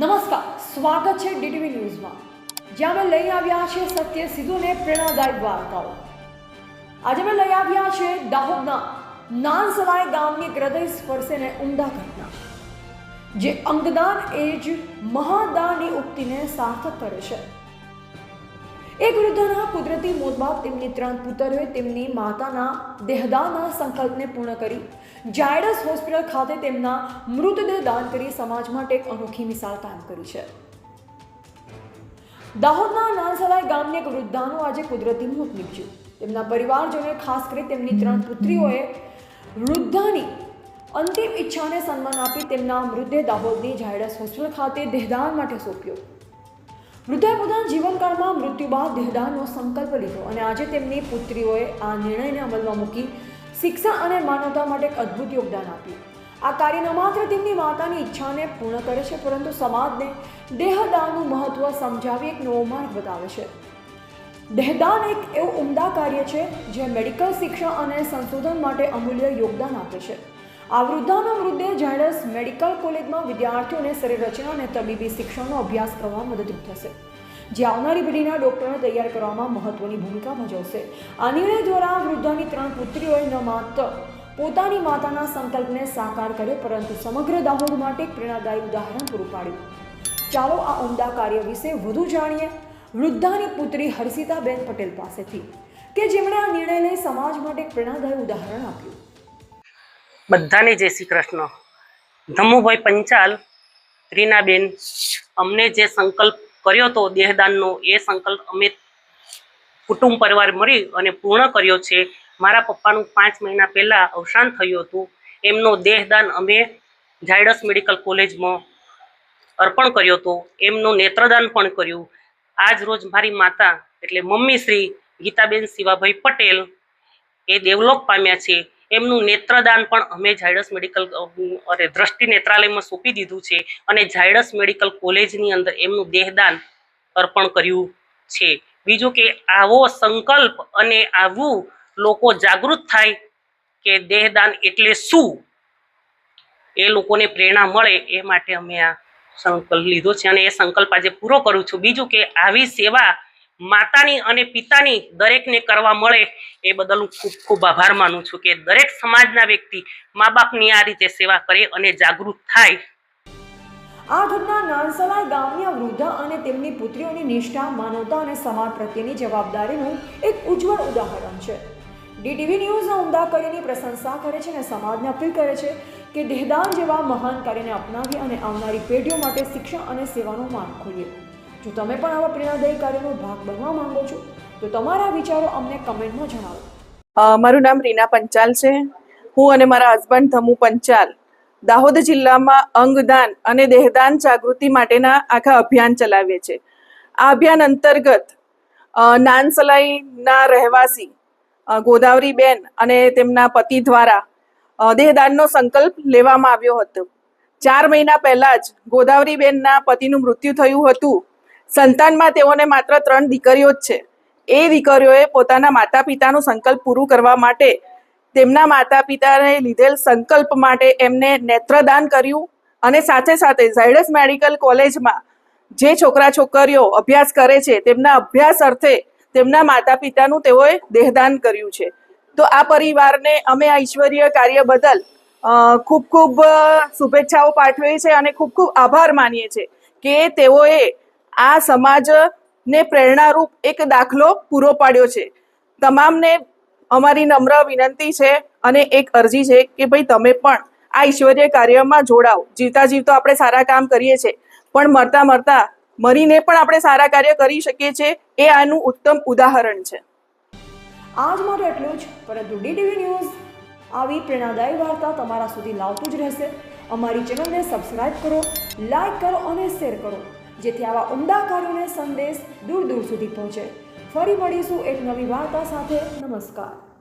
નમસ્કાર, સ્વાગત છે ડીટીવી ન્યૂઝમાં. જ્યાં અમે લઈ આવ્યા છે સત્ય સિદ્ધુને પ્રેરણાદાયક વાર્તાઓ. આજે અમે લઈ આવ્યા છે દાહોદના નાનસલાય ગામની હૃદય સ્પર્શેને ઉમદા ઘટના. જે અંગદાન એ જ મહાદાનની ઉક્તિને સાર્થક કરે છે. એક વૃદ્ધાના કુદરતી મોત બાદ તેમની ત્રણ પુત્રોએ તેમની માતાના દેહદાનના સંકલ્પને પૂર્ણ કરી. જાયડસ હોસ્પિટલ ખાતે તેમના મૃતદેહ દાન કરી સમાજ માટે એક અનોખી મિસાલ કાયમ કરી છે. દાહોદના નાનસલાઈ ગામની એક વૃદ્ધાનું આજે કુદરતી મોત નીપજ્યું. તેમના પરિવારજનોએ ખાસ કરી તેમની ત્રણ પુત્રીઓએ વૃદ્ધાની અંતિમ ઈચ્છાને સન્માન આપી તેમના મૃતદેહ દાહોદની ઝાયડસ હોસ્પિટલ ખાતે દેહદાન માટે સોંપ્યો. વૃદ્ધાએ પોતાના જીવનકાળમાં મૃત્યુ બાદ દેહદાનનો સંકલ્પ લીધો અને આજે તેમની પુત્રીઓએ આ નિર્ણયને અમલમાં મૂકી શિક્ષણ અને માનવતા માટે એક અદ્ભુત યોગદાન આપ્યું. આ કાર્ય ન માત્ર તેમની માતાની ઈચ્છાને પૂર્ણ કરે છે, પરંતુ સમાજને દેહદાનનું મહત્વ સમજાવી એક નવો માર્ગ બતાવે છે. દેહદાન એક એવું ઉમદા કાર્ય છે, જે મેડિકલ શિક્ષણ અને સંશોધન માટે અમૂલ્ય યોગદાન આપે છે. આ વૃદ્ધાના મૃતદેહ ઝાયડસ મેડિકલ કોલેજમાં વિદ્યાર્થીઓને શરીર રચના અને તબીબી શિક્ષણનો અભ્યાસ કરવામાં મદદરૂપ થશે. જે આવનારી પેઢીના ડોક્ટરને તૈયાર કરવામાં મહત્વની ભૂમિકા ભજવશે. આ નિર્ણય દ્વારા વૃદ્ધાની ત્રણ પુત્રીઓએ ન માત્ર પોતાની માતાના સંકલ્પને સાકાર કર્યો, પરંતુ સમગ્ર દાહોદ માટે પ્રેરણાદાયી ઉદાહરણ પૂરું પાડ્યું. ચાલો આ ઉમદા કાર્ય વિશે વધુ જાણીએ વૃદ્ધાની પુત્રી હર્ષિતાબેન પટેલ પાસેથી, કે જેમણે આ નિર્ણય લઈ સમાજ માટે પ્રેરણાદાયી ઉદાહરણ આપ્યું. બધાને જય શ્રી કૃષ્ણ. ધમુભાઈ પંચાલ રીનાબેન અમને જે સંકલ્પ કર્યો હતો દેહદાનનો, એ સંકલ્પ અમે કુટુંબ પરિવાર મળી અને પૂર્ણ કર્યો છે. મારા પપ્પાનું પાંચ મહિના પહેલાં અવસાન થયું હતું. એમનો દેહદાન અમે ઝાયડસ મેડિકલ કોલેજમાં અર્પણ કર્યો હતો. એમનું નેત્રદાન પણ કર્યું. આજ રોજ મારી માતા, એટલે મમ્મી શ્રી ગીતાબેન શિવાભાઈ પટેલ, એ દેવલોક પામ્યા છે. એમનું નેત્રદાન પણ અમે ઝાયડસ મેડિકલ અરે દ્રષ્ટિ નેત્રાલયમાં સોંપી દીધું છે અને ઝાયડસ મેડિકલ કોલેજની અંદર એમનું દેહદાન અર્પણ કર્યું છે. બીજું કે આવો સંકલ્પ અને આવું લોકો જાગૃત થાય કે દેહદાન એટલે શું? એ લોકોને પ્રેરણા મળે એ માટે અમે આ સંકલ્પ લીધો છે અને એ સંકલ્પ આજે પૂરો કરું છું. બીજું કે આવી સેવા માતાની અને પિતાની દરેકને કરવા મળે એ બદલ હું ખૂબ ખૂબ આભાર માનું છું કે દરેક સમાજના વ્યક્તિ મા બાપની આ રીતે સેવા કરે અને જાગૃત થાય. આ ઘટના નાનસલાય ગામની વૃદ્ધા અને તેમની પુત્રીઓની નિષ્ઠા, માનવતા અને સમાજ પ્રત્યેની જવાબદારીનું એક ઉજ્જવળ ઉદાહરણ છે. ડીટીવી ન્યૂઝના ઉમદા કરીની પ્રશંસા કરે છે અને સમાજને અપીલ કરે છે કે દેહદાન જેવા મહાન કાર્યને અપનાવી અને આવનારી પેઢીઓ માટે શિક્ષણ અને સેવાનો માર્ગ ખોલીએ. જો તમે પણ આવા પ્રેરણાદાયી કાર્યનો ભાગ બનવા માંગો છો, તો તમારા વિચારો અમને કમેન્ટમાં જણાવો. મારું નામ રીના પંચાલ છે. હું અને મારા હસબન્ડ ધમુ પંચાલ. દાહોદ જિલ્લામાં અંગદાન અને દેહદાન જાગૃતિ માટેના આખા અભિયાન ચલાવીએ છીએ. આ અભિયાન અંતર્ગત નાનસલાઈના રહેવાસી ગોદાવરી ગોદાવરીબેન અને તેમના પતિ દ્વારા દેહદાનનો સંકલ્પ લેવામાં આવ્યો હતો. ચાર મહિના પહેલાં જ ગોદાવરીબેનના પતિનું મૃત્યુ થયું હતું. સંતાનમાં તેઓને માત્ર ત્રણ દીકરીઓ જ છે. એ દીકરીઓએ પોતાના માતા પિતાનું સંકલ્પ પૂરું કરવા માટે તેમના માતા પિતાને લીધેલ સંકલ્પ માટે એમને નેત્રદાન કર્યું અને સાથે સાથે ઝાયડસ મેડિકલ કોલેજમાં જે છોકરા છોકરીઓ અભ્યાસ કરે છે, તેમના અભ્યાસ અર્થે તેમના માતા પિતાનું તેઓએ દેહદાન કર્યું છે. તો આ પરિવારને અમે આ ઈશ્વરીય કાર્ય બદલ ખૂબ ખૂબ શુભેચ્છાઓ પાઠવીએ છીએ અને ખૂબ ખૂબ આભાર માનીએ છીએ કે તેઓએ આ સમાજને પ્રેરણારૂપ એક દાખલો પૂરો પાડ્યો છે. તમામને અમારી નમ્ર વિનંતી છે અને એક અરજી છે કે ભાઈ તમે પણ આ ઈશ્વરીય કાર્યમાં જોડાઓ. જીવતા જીવતો આપણે સારા કામ કરીએ છીએ, પણ મરતા મરતા મરીને પણ આપણે સારા કાર્ય કરી શકીએ છીએ એ આનું ઉત્તમ ઉદાહરણ છે. આજ માટે એટલું જ, પરંતુ ડીટીવી ન્યૂઝ આવી પ્રેરણાદાયી વાર્તા તમારા સુધી લાવતું જ રહેશે. અમારી ચેનલને સબસ્ક્રાઇબ કરો લાઇક કરો અને શેર કરો. જેથી આવા ઉમદા કાર્યોને સંદેશ દૂર દૂર સુધી પહોંચે. ફરી મળીશું એક નવી વાર્તા સાથે. નમસ્કાર.